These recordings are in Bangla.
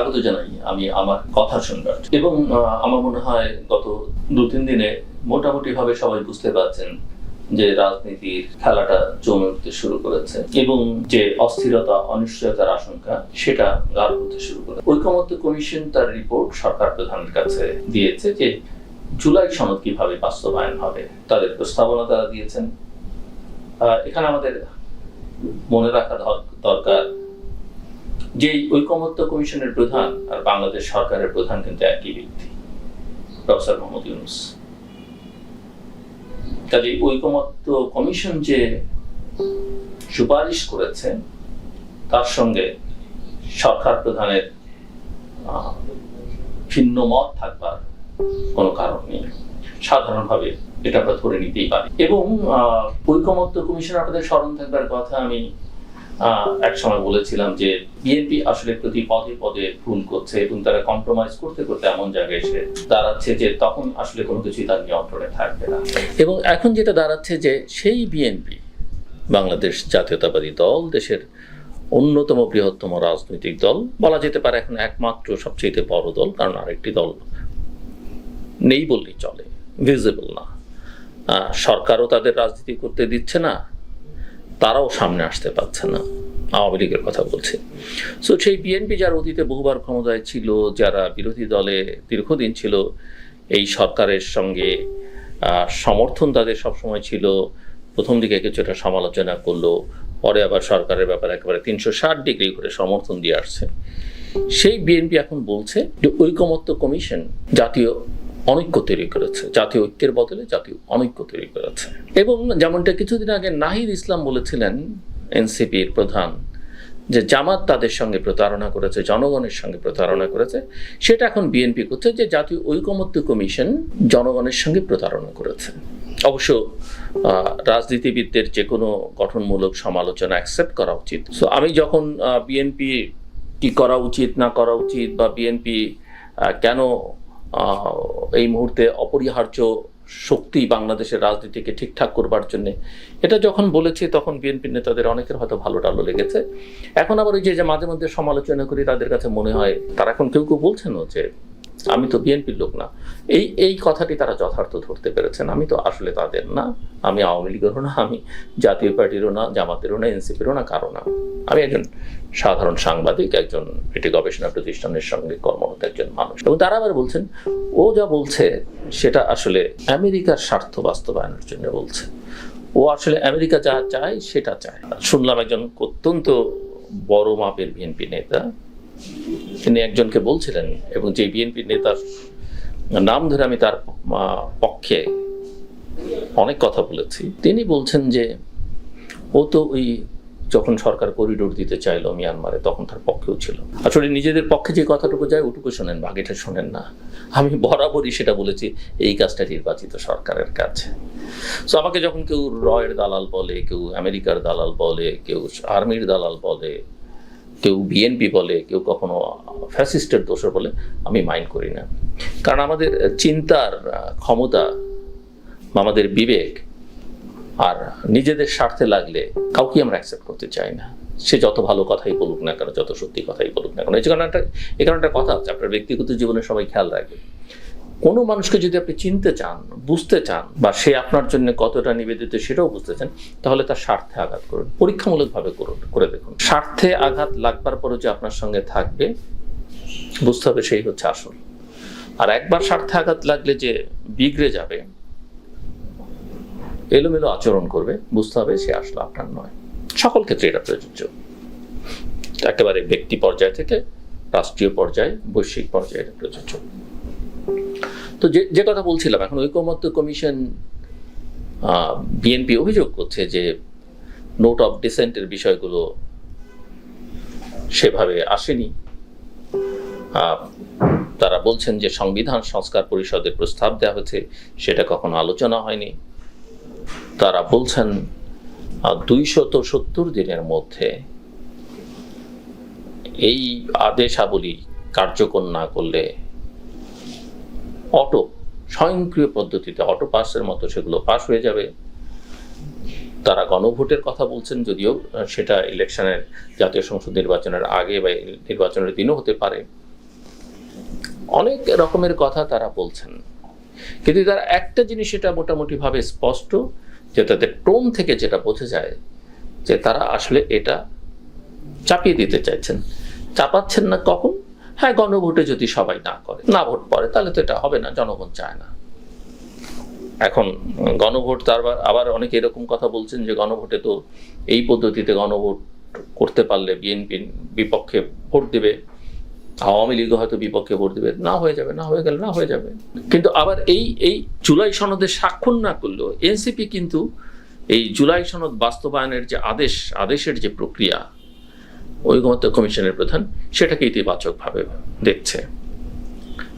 স্বাগত জানাই আমি আমার কথা শুনবার। এবং আমার মনে হয় গত দু তিন দিনে মোটামুটি ভাবে সবাই বুঝতে পারছেন যে রাজনীতির খেলাটা জমে উঠতে শুরু করেছে এবং যে অস্থিরতা, অনিশ্চয়তার আশঙ্কা, সেটা গাঢ় হতে শুরু করে ঐকমত্য কমিশন তার রিপোর্ট সরকার প্রধানের কাছে দিয়েছে যে জুলাই সনদ কীভাবে বাস্তবায়ন হবে, তাদের প্রস্তাবনা তারা দিয়েছেন। এখানে আমাদের মনে রাখা দরকার যে ঐকমত্য কমিশনের প্রধান আর বাংলাদেশ সরকারের প্রধান কিন্তু একই ব্যক্তি, প্রফেসর মোহাম্মদ ইউনুস। কাজে ঐকমত্য কমিশন যে সুপারিশ করেছে, তার সঙ্গে সরকার প্রধানের ভিন্ন মত থাকবার কোনো কারণ নেই। সাধারণভাবে এটা আমরা ধরে নিতেই পারি। এবং ঐকমত্য কমিশন আপনাদের স্মরণ থাকবার কথা আমি এক সময় বলেছিলাম যে বিএনপি আসলে প্রতি পদে পদে ভুল করছে এবং তারা কম্প্রোমাইজ করতে করতে এমন জায়গায় এসে দাঁড়াচ্ছে যে তখন আসলে কোনো কিছুই তার নিয়ন্ত্রণে থাকবে না। এবং এখন যেটা দাঁড়াচ্ছে যে সেই বিএনপি বাংলাদেশ জাতীয়তাবাদী দল, দেশের অন্যতম বৃহত্তম রাজনৈতিক দল, বলা যেতে পারে এখন একমাত্র সবচেয়ে বড় দল, কারণ আরেকটি দল নেই বললেই চলে ভিজিবল না। সরকারও তাদের রাজনীতি করতে দিচ্ছে না তারাও সামনে আসতে পারছে না। আওয়ামী লীগের কথা বলছে। সো সেই বিএনপি যার অতীতে বহুবার ক্ষমতায় ছিল, যারা বিরোধী দলে দীর্ঘদিন ছিল, এই সরকারের সঙ্গে সমর্থন তাদের সবসময় ছিল। প্রথম দিকে কিছুটা সমালোচনা করল, পরে আবার সরকারের ব্যাপারে একেবারে তিনশো ষাট ডিগ্রি করে সমর্থন দিয়ে আসছে। সেই বিএনপি এখন বলছে যে ঐকমত্য কমিশন, জাতীয় অনৈক্য তৈরি করেছে। জাতীয় ঐক্যের বদলে জাতীয় অনৈক্য তৈরি করেছে। এবং যেমনটা কিছুদিন আগে নাহিদ ইসলাম বলেছিলেন, এনসিপির প্রধান, যে জামাত তাদের সঙ্গে প্রতারণা করেছে, জনগণের সঙ্গে প্রতারণা করেছে, সেটা এখন বিএনপি করছে যে জাতীয় ঐকমত্য কমিশন জনগণের সঙ্গে প্রতারণা করেছে। অবশ্য রাজনীতিবিদদের যে কোনো গঠনমূলক সমালোচনা অ্যাকসেপ্ট করা উচিত। সো আমি যখন বিএনপি কি করা উচিত, না করা উচিত, বা বিএনপি কেন এই মুহূর্তে অপরিহার্য শক্তি বাংলাদেশের রাজনীতিকে ঠিকঠাক করবার জন্য। এটা যখন বলেছি, তখন বিএনপি নেতাদের অনেকের হয়তো ভালো টালো লেগেছে। এখন আবার ওই যে মাঝে মধ্যে সমালোচনা করি, তাদের কাছে মনে হয়, তারা এখন কেউ কেউ বলছেন যে আমি তো বিএনপির লোক না। এই এই কথাটি তারা যথার্থ ধরতে পেরেছেন। আমি তো আসলে তাদের না। আমি আওয়ামী লীগেরও না, আমি জাতীয় পার্টিরও না, জামাতেরও না, এনসিপিরও না, কারও না। আমি একজন সাধারণ সাংবাদিক, একজন এটি গবেষণা প্রতিষ্ঠানের সঙ্গে কর্মরত একজন মানুষ। এবং তারা আবার বলছেন, ও যা বলছে, সেটা আসলে আমেরিকার স্বার্থ বাস্তবায়নের জন্য বলছে। ও আসলে আমেরিকা যা চায়, সেটা চায়। শুনলাম একজন অত্যন্ত বড় মাপের বিএনপি নেতা তিনি একজনকে বলছিলেন এবং যে বিএনপি নেতার নাম ধরে আমি তার পক্ষে অনেক কথা বলেছি, তিনি বলছেন যে ও তো ওই যখন সরকার করিডোর দিতে চাইলো মিয়ানমারে তখন তার পক্ষেও ছিল। আসলে নিজেদের পক্ষে যে কথাটুকু যায় ওটুকু শোনেন, বাকিটা শোনেন না। আমি বরাবরই সেটা বলেছি, এই কাজটা নির্বাচিত সরকারের কাছে সো আমাকে যখন কেউ রয়ের দালাল বলে, কেউ আমেরিকার দালাল বলে, কেউ আর্মির দালাল বলে কেউ বিএনপি বলে, কেউ কখনো ফ্যাসিস্টের দোষর বলে, আমি মাইন্ড করি না। কারণ আমাদের চিন্তার ক্ষমতা আমাদের বিবেক আর নিজেদের স্বার্থে লাগলে কাউকে আমরা অ্যাকসেপ্ট করতে চাই না। সে যত ভালো কথাই বলুক না কেন, যত সত্যি কথাই বলুক না কেন, এই কারণে একটা, এই কারণে একটা কথা আছে, আপনার ব্যক্তিগত জীবনে সবাই খেয়াল রাখবে। কোনো মানুষকে যদি আপনি চিনতে চান, বুঝতে চান, বা সে আপনার জন্য কতটা নিবেদিত সেটাও বুঝতে চান, তাহলে তার স্বার্থে আঘাত করুন। পরীক্ষামূলকভাবে করুন, করে দেখুন। স্বার্থে আঘাত লাগবার পরও যে আপনার সঙ্গে থাকবে, বুঝতে হবে সেই হচ্ছে আসল। আর একবার স্বার্থে আঘাত লাগলে যে বিগড়ে যাবে, এলোমেলো আচরণ করবে, বুঝতে হবে সে আসলে আপনার নয়। সকল ক্ষেত্রে এটা প্রযোজ্য। একেবারে ব্যক্তি পর্যায় থেকে রাষ্ট্রীয় পর্যায়ে, বৈশ্বিক পর্যায়ে এটা প্রযোজ্য। তো যে যে কথা বলছিলাম, এখন ঐকমত্য কমিশন বিএনপি অভিযোগ করছে যে নোট অফ ডিসেন্টের বিষয়গুলো সেভাবে আসেনি। তারা বলছেন যে সংবিধান সংস্কার পরিষদের প্রস্তাব দেওয়া হয়েছে, সেটা কখনো আলোচনা হয়নি। তারা বলছেন দুইশত সত্তর দিনের মধ্যে এই আদেশাবলী কার্যকর না করলে অটো, স্বয়ংক্রিয় পদ্ধতিতে অটো পাসের মতো সেগুলো পাস হয়ে যাবে। তারা গণভোটের কথা বলছেন যদিও সেটা ইলেকশনের জাতীয় সংসদ নির্বাচনের আগে বা নির্বাচনের দিনও হতে পারে। অনেক রকমের কথা তারা বলছেন। কিন্তু তারা একটা জিনিস এটা মোটামুটি ভাবে স্পষ্ট, যে তাদের টোন থেকে যেটা বোঝা যায়, যে তারা আসলে এটা চাপিয়ে দিতে চাইছেন। চাপাচ্ছেন না কখন? হ্যাঁ গণভোটে যদি সবাই না করে, না ভোট পড়ে, তাহলে তো এটা হবে না, জনগণ চায় না। এখন গণভোট তার আবার অনেকে এরকম কথা বলছেন যে গণভোটে তো এই পদ্ধতিতে গণভোট করতে পারলে বিএনপি বিপক্ষে ভোট দেবে, আওয়ামী লীগ হয়তো বিপক্ষে ভোট দেবে, না হয়ে যাবে, না হয়ে গেলে না হয়ে যাবে। কিন্তু আবার এই এই জুলাই সনদে স্বাক্ষর না করলেও এনসিপি কিন্তু এই জুলাই সনদ বাস্তবায়নের যে আদেশ, আদেশের যে প্রক্রিয়া ঐকমত্য কমিশনের প্রধান, সেটাকে ইতিবাচকভাবে দেখছে।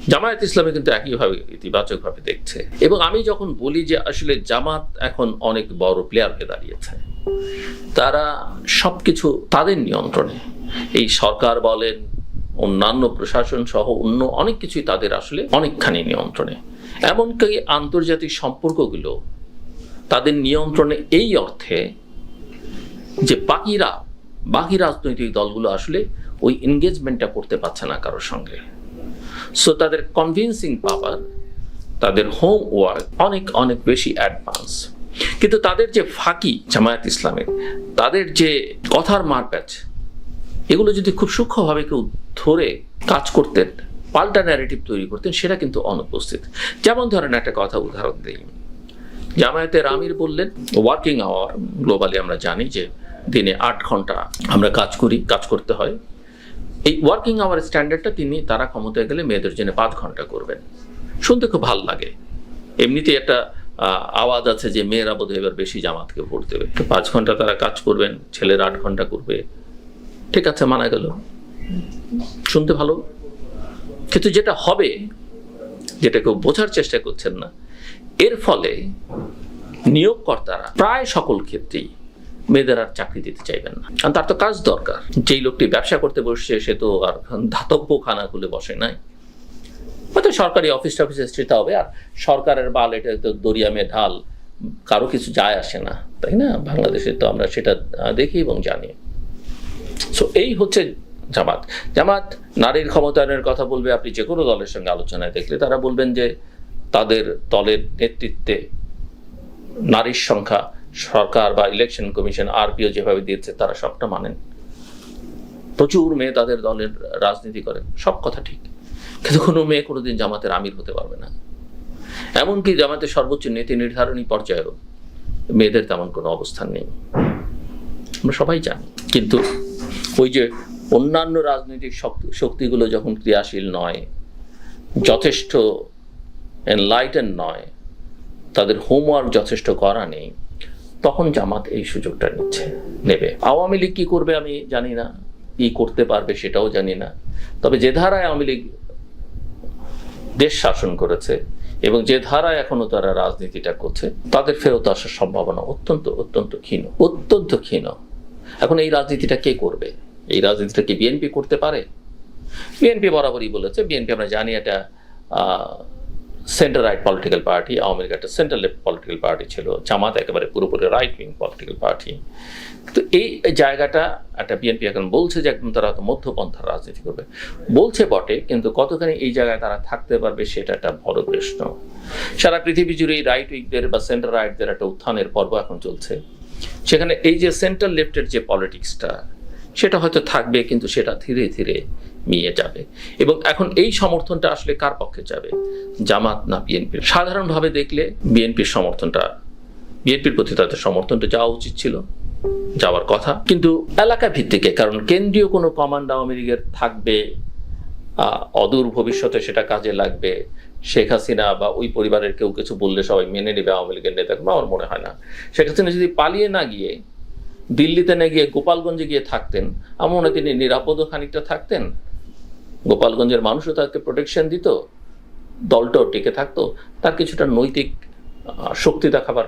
জামায়াত ইসলামে কিন্তু একইভাবে ইতিবাচকভাবে দেখছে। এবং আমি যখন বলি যে আসলে জামাত এখন অনেক বড় প্লেয়ার হয়ে দাঁড়িয়েছে, তারা সবকিছু তাদের নিয়ন্ত্রণে। এই সরকার বলেন, অন্যান্য প্রশাসন সহ অন্য অনেক কিছুই তাদের আসলে অনেকখানি নিয়ন্ত্রণে। এমনকি আন্তর্জাতিক সম্পর্কগুলো তাদের নিয়ন্ত্রণে এই অর্থে যে বাকিরা বাকি রাজনৈতিক দলগুলো আসলে ওই এনগেজমেন্টটা করতে পারছে না কারোর সঙ্গে। সো তাদের কনভিন্সিং পাওয়ার তাদের হোম ওয়ার্ক অনেক অনেক বেশি অ্যাডভান্স কিন্তু তাদের যে ফাঁকি জামায়াত ইসলামের, তাদের যে কথার মারপ্যাচ, এগুলো যদি খুব সূক্ষ্মভাবে কেউ ধরে কাজ করতেন, পাল্টা ন্যারেটিভ তৈরি করতেন, সেটা কিন্তু অনুপস্থিত। যেমন ধরেন একটা কথা উদাহরণ দিই। জামায়াতের আমির বললেন ওয়ার্কিং আওয়ার গ্লোবালি আমরা জানি যে দিনে আট ঘণ্টা আমরা কাজ করি, কাজ করতে হয়। এই ওয়ার্কিং আওয়ার স্ট্যান্ডার্ডটা তিনি, তারা ক্ষমতায় গেলে মেয়েদের জন্য পাঁচ ঘণ্টা করবেন। শুনতে খুব ভালো লাগে। এমনিতে একটা আওয়াজ আছে যে মেয়েরা বোধহয় এবার বেশি জামাতকে ভোট দেবে। পাঁচ ঘণ্টা তারা কাজ করবেন, ছেলেরা আট ঘণ্টা করবে। ঠিক আছে, মানা গেল। শুনতে ভালো? কিন্তু যেটা হবে, যেটা কেউ বোঝার চেষ্টা করছেন না, এর ফলে নিয়োগকর্তারা প্রায় সকল ক্ষেত্রেই মেয়েদের আর চাকরি দিতে চাইবেন না। কারণ তার তো কাজ দরকার। যেই লোকটি ব্যবসা করতে বসছে, সে তো আর ধাতব্য খানা খুলে বসে নাই। হয়তো সরকারি অফিস টফিসে স্থিত হবে, আর সরকারের বাল এটা তো দরিয়ামে ঢাল, কারও কিছু যায় আসে না, তাই না? বাংলাদেশে তো আমরা সেটা দেখি এবং জানি। সো এই হচ্ছে জামাত। জামাত নারীর ক্ষমতায়নের কথা বলবে, আপনি যে কোনো দলের সঙ্গে আলোচনায় দেখলে তারা বলবেন যে তাদের দলের নেতৃত্বে নারীর সংখ্যা সরকার বা ইলেকশন কমিশন আরপিও যেভাবে দিয়েছে তারা সবটা মানেন। প্রচুর মেয়ে তাদের দলের রাজনীতি করেন সব কথা ঠিক। কিন্তু কোনো মেয়ে কোনোদিন জামাতের আমির হতে পারবে না। এমনকি জামাতের সর্বোচ্চ নীতি নির্ধারণী পর্যায়েও মেয়েদের তেমন কোনো অবস্থান নেই। আমরা সবাই জানি। কিন্তু ওই যে অন্যান্য রাজনৈতিক শক্তি শক্তিগুলো যখন ক্রিয়াশীল নয়, যথেষ্ট এনলাইটেন নয়, তাদের হোমওয়ার্ক যথেষ্ট করা নেই তখন জামাত এই সুযোগটা নিচ্ছে, নেবে। আওয়ামী লীগ কি করবে আমি জানি না, কি করতে পারবে সেটাও জানি না। তবে যে ধারায় আওয়ামী লীগ দেশ শাসন করেছে এবং যে ধারায় এখনও তারা রাজনীতিটা করছে, তাদের ফেরত আসার সম্ভাবনা অত্যন্ত অত্যন্ত ক্ষীণ অত্যন্ত ক্ষীণ। এখন এই রাজনীতিটা কে করবে? এই রাজনীতিটা কি বিএনপি করতে পারে? বিএনপি বরাবরই বলেছে, বিএনপি আমরা জানি এটা centre right political party Awami League একটা সেন্টার লেফট পলিটিক্যাল পার্টি ছিল, জামাত একেবারে পুরোপুরি রাইট উইং পলিটিক্যাল পার্টি তো এই জায়গাটা একটা বিএনপি এখন বলছে যে একদম তারা তো মধ্যপন্থার রাজনীতি করবে। বলছে বটে, কিন্তু কতখানি এই জায়গায় তারা থাকতে পারবে সেটা একটা বড় প্রশ্ন। সারা পৃথিবী জুড়ে এই রাইট উইকদের বা সেন্টার রাইটদের একটা উত্থানের পর্ব এখন চলছে। সেখানে এই যে সেন্ট্রাল লেফটের যে পলিটিক্সটা সেটা হয়তো থাকবে, কিন্তু সেটা ধীরে ধীরে মিয়ে যাবে। এবং এখন এই সমর্থনটা আসলে কার পক্ষে যাবে? জামাত না বিএনপির? সাধারণভাবে দেখলে বিএনপির সমর্থনটা, বিএনপির প্রতি তাদের সমর্থনটা যাওয়া উচিত ছিল, যাওয়ার কথা। কিন্তু এলাকা ভিত্তিকে, কারণ কেন্দ্রীয় কোনো কমান্ড আওয়ামী লীগের থাকবে অদূর ভবিষ্যতে সেটা কাজে লাগবে। শেখ হাসিনা বা ওই পরিবারের কেউ কিছু বললে সবাই মেনে নেবে আওয়ামী লীগের নেতা আমার মনে হয় না। শেখ হাসিনা যদি পালিয়ে না গিয়ে, দিল্লিতে না গিয়ে গোপালগঞ্জে গিয়ে থাকতেন, আমার মনে তিনি নিরাপদও খানিকটা থাকতেন গোপালগঞ্জের মানুষও তাকে প্রোটেকশন দিত, দলটাও টিকে থাকতো, তার কিছুটা নৈতিক শক্তি দেখাবার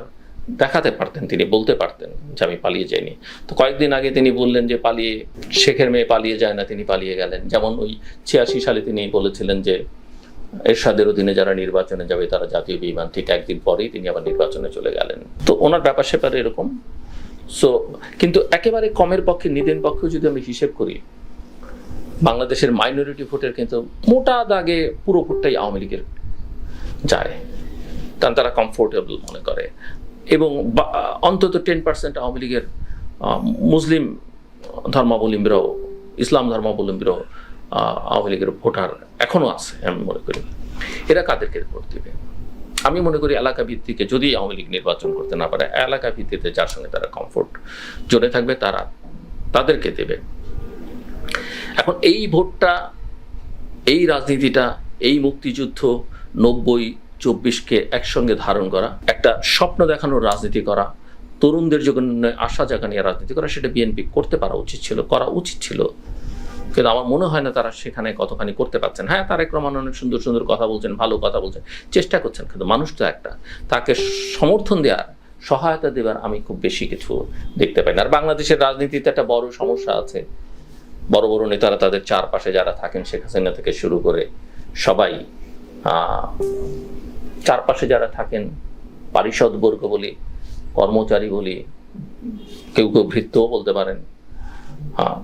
দেখাতে পারতেন তিনি, বলতে পারতেন যে আমি পালিয়ে যাইনি। তো কয়েকদিন আগে তিনি বললেন যে পালিয়ে, শেখের মেয়ে পালিয়ে যায় না, তিনি পালিয়ে গেলেন। যেমন ওই ছিয়াশি সালে তিনি বলেছিলেন যে, এরশাদের অধীনে যারা নির্বাচনে যাবে, তারা জাতীয় বিমান ঠিক একদিন পরেই তিনি আবার নির্বাচনে চলে গেলেন। তো ওনার ব্যাপার স্যাপার এরকম। সো কিন্তু একেবারে কমের পক্ষে, নিদেন পক্ষে যদি আমি হিসেব করি বাংলাদেশের মাইনরিটি ভোটের কিন্তু মোটা দাগে পুরো ভোটটাই আওয়ামী লীগের যায়। কারণ তারা কমফোর্টেবল মনে করে। এবং অন্তত টেন পার্সেন্ট আওয়ামী লীগের মুসলিম ধর্মাবলম্বীরাও, ইসলাম ধর্মাবলম্বীরাও আওয়ামী লীগের ভোটার এখনও আছে, আমি মনে করি। এরা কাদেরকে ভোট দেবে? আমি মনে করি এলাকা ভিত্তিকে যদি আওয়ামী লীগ নির্বাচন করতে না পারে এলাকা ভিত্তিতে যার সঙ্গে তারা কমফোর্ট জোরে থাকবে, তারা তাদেরকে দেবে। এখন এই ভোটটা, এই রাজনীতিটা, এই মুক্তিযুদ্ধ নব্বই, চব্বিশকে একসঙ্গে ধারণ করা, একটা স্বপ্ন দেখানোর রাজনীতি করা, তরুণদের জন্য আশা জাগা নিয়ে রাজনীতি করা, সেটা বিএনপি করতে পারা উচিত ছিল, করা উচিত ছিল। কিন্তু আমার মনে হয় না তারা সেখানে কতখানি করতে পারছেন। হ্যাঁ তারেক রহমান অনেক সুন্দর সুন্দর কথা বলছেন, ভালো কথা বলছেন, চেষ্টা করছেন, কিন্তু মানুষ তো একটা। তাকে সমর্থন দেওয়ার, সহায়তা দেওয়ার আমি খুব বেশি কিছু দেখতে পাই না। আর বাংলাদেশের রাজনীতিতে একটা বড় সমস্যা আছে। বড় বড় নেতারা তাদের চারপাশে যারা থাকেন, শেখ হাসিনা থেকে শুরু করে সবাই চারপাশে যারা থাকেন, পারিষদ বর্গ বলি, কর্মচারী বলি, কেউ কেউ ভৃত্যও বলতে পারেন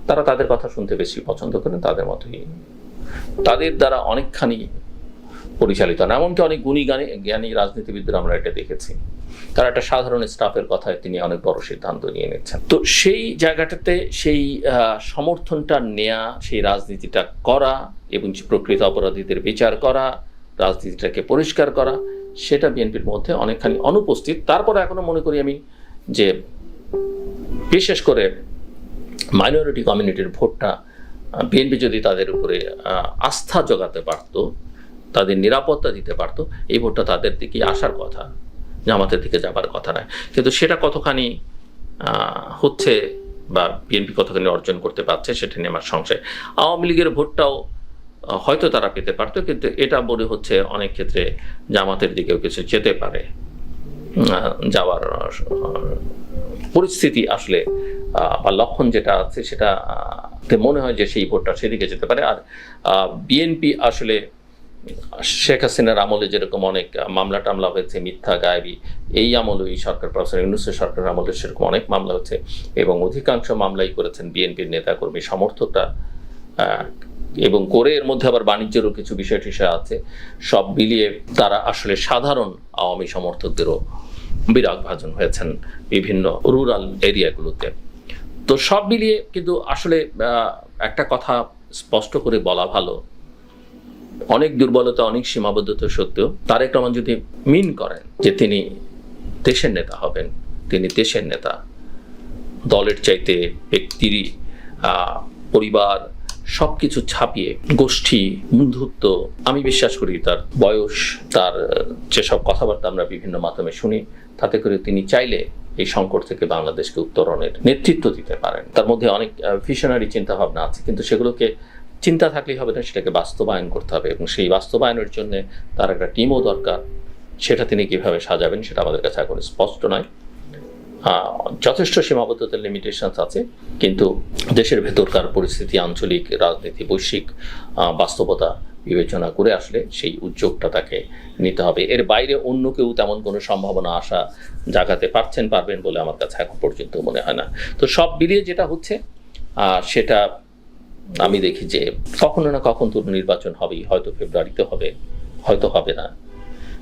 তারা তাদের কথা শুনতে বেশি পছন্দ করেন, তাদের মতোই। তাদের দ্বারা অনেকখানি পরিচালিত না, এমনকি অনেক গুণী জ্ঞানী জ্ঞানী রাজনীতিবিদরা আমরা এটা দেখেছি। তারা একটা সাধারণ স্টাফের কথায় তিনি অনেক বড় সিদ্ধান্ত নিয়ে নিচ্ছেন। তো সেই জায়গাটাতে সেই সমর্থনটা নেয়া, সেই রাজনীতিটা করা এবং প্রকৃত অপরাধীদের বিচার করা, রাজনীতিটাকে পরিষ্কার করা, সেটা বিএনপির মধ্যে অনেকখানি অনুপস্থিত। তারপরে এখনও মনে করি আমি যে বিশেষ করে মাইনরিটি কমিউনিটির ভোটটা বিএনপি যদি তাদের উপরে আস্থা জোগাতে পারত তাদের নিরাপত্তা দিতে পারত। এই ভোটটা তাদের দিকে আসার কথা, জামাতের দিকে যাবার কথা নয়। কিন্তু সেটা কতখানি হচ্ছে বা বিএনপি কতখানি অর্জন করতে পারছে সেটা নিয়ে আমার সংশয়। আওয়ামী লীগের ভোটটাও হয়তো তারা পেতে পারতো, কিন্তু এটা মনে হচ্ছে অনেক ক্ষেত্রে জামাতের দিকেও কিছু যেতে পারে। যাওয়ার পরিস্থিতি আসলে বা লক্ষণ যেটা আছে সেটা মনে হয় যে সেই ভোটটা সেদিকে যেতে পারে। আর বিএনপি আসলে শেখ হাসিনার আমলে যেরকম অনেক মামলা টামলা হয়েছে, মিথ্যা, গায়েবী, এই আমলে এই সরকার, প্রফেসর ইউনুসের সরকার আমলে সেরকম অনেক মামলা হচ্ছে এবং অধিকাংশ মামলাই করেছেন বিএনপির নেতাকর্মী, সমর্থকরা এবং করে এর মধ্যে আবার বাণিজ্যেরও কিছু বিষয় টিষয় আছে, সব মিলিয়ে তারা আসলে সাধারণ আওয়ামী সমর্থকদেরও বিরাগ ভাজন হয়েছেন বিভিন্ন রুরাল এরিয়াগুলোতে তো সব মিলিয়ে কিন্তু আসলে একটা কথা স্পষ্ট করে বলা ভালো অনেক দুর্বলতা, অনেক সীমাবদ্ধতা সত্ত্বেও তারেক রহমান যদি মিন করেন যে তিনি দেশের নেতা হবেন, তিনি দেশের নেতা, দলের চাইতে ব্যক্তির পরিবার সব কিছু ছাপিয়ে গোষ্ঠী, বন্ধুত্ব, আমি বিশ্বাস করি তার বয়স, তার যেসব কথাবার্তা আমরা বিভিন্ন মাধ্যমে শুনি, তাতে করে তিনি চাইলে এই সংকট থেকে বাংলাদেশকে উত্তরণের নেতৃত্ব দিতে পারেন। তার মধ্যে অনেক ভিশনারি চিন্তা ভাবনা আছে, কিন্তু সেগুলোকে চিন্তা থাকলেই হবে না, সেটাকে বাস্তবায়ন করতে হবে এবং সেই বাস্তবায়নের জন্য তার একটা টিমও দরকার। সেটা তিনি কীভাবে সাজাবেন সেটা আমাদের কাছে এখন স্পষ্ট নয়। যথেষ্ট সীমাবদ্ধতার লিমিটেশনস আছে, কিন্তু দেশের ভেতরকার পরিস্থিতি, আঞ্চলিক রাজনীতি, বৈশ্বিক বাস্তবতা বিবেচনা করে আসলে সেই উদ্যোগটা তাকে নিতে হবে। এর বাইরে অন্য কেউ তেমন কোনো সম্ভাবনা, আশা জাগাতে পারছেন, পারবেন বলে আমার কাছে এখন পর্যন্ত মনে হয় না। তো সব মিলিয়ে যেটা হচ্ছে সেটা আমি দেখি যে কখনো না কখন তো নির্বাচন হবেই, হয়তো ফেব্রুয়ারিতে হবে, হয়তো হবে না।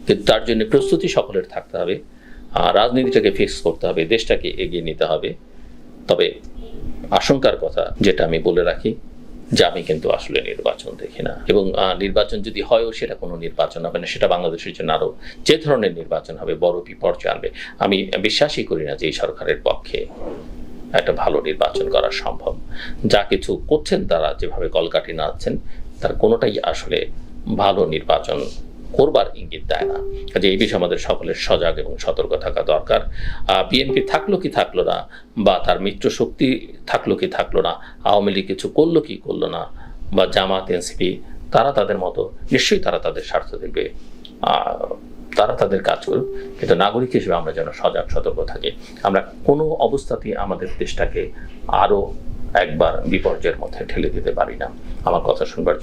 কিন্তু তার জন্য প্রস্তুতি সকলের থাকতে হবে রাজনীতিটাকে ফিক্স করতে হবে, দেশটাকে এগিয়ে নিতে হবে। তবে আশঙ্কার কথা যেটা আমি বলে রাখি, যে আমি কিন্তু আসলে নির্বাচন দেখি না। এবং নির্বাচন যদি হয়ও সেটা কোনো নির্বাচন হবে না, সেটা বাংলাদেশের জন্য আরও যে ধরনের নির্বাচন হবে, বড় বিপর্যয় আনবে। আমি বিশ্বাসই করি না যে এই সরকারের পক্ষে একটা ভালো নির্বাচন করা সম্ভব। যা কিছু করছেন তারা যেভাবে কলকাঠি নাড়ছেন, তার কোনোটাই আসলে ভালো নির্বাচন করবার ইঙ্গিত দেয় না। কাজে এই বিষয়ে আমাদের সকলের সজাগ এবং সতর্ক থাকা দরকার। বিএনপি থাকল কি থাকল না, বা তার মিত্র শক্তি থাকল কি থাকল না, আওয়ামী লীগ কিছু করল কি করল না, বা জামাত, এনসিপি, তারা তাদের মতো, নিশ্চয়ই তারা তাদের স্বার্থ দেখবে। তারা তাদের কাজ করুক। কিন্তু নাগরিক হিসেবে আমরা যেন সজাগ, সতর্ক থাকি। আমরা কোনো অবস্থাতেই আমাদের দেশটাকে আরও একবার বিপর্যয়ের মধ্যে ঠেলে দিতে পারি না। আমার কথা শুনবার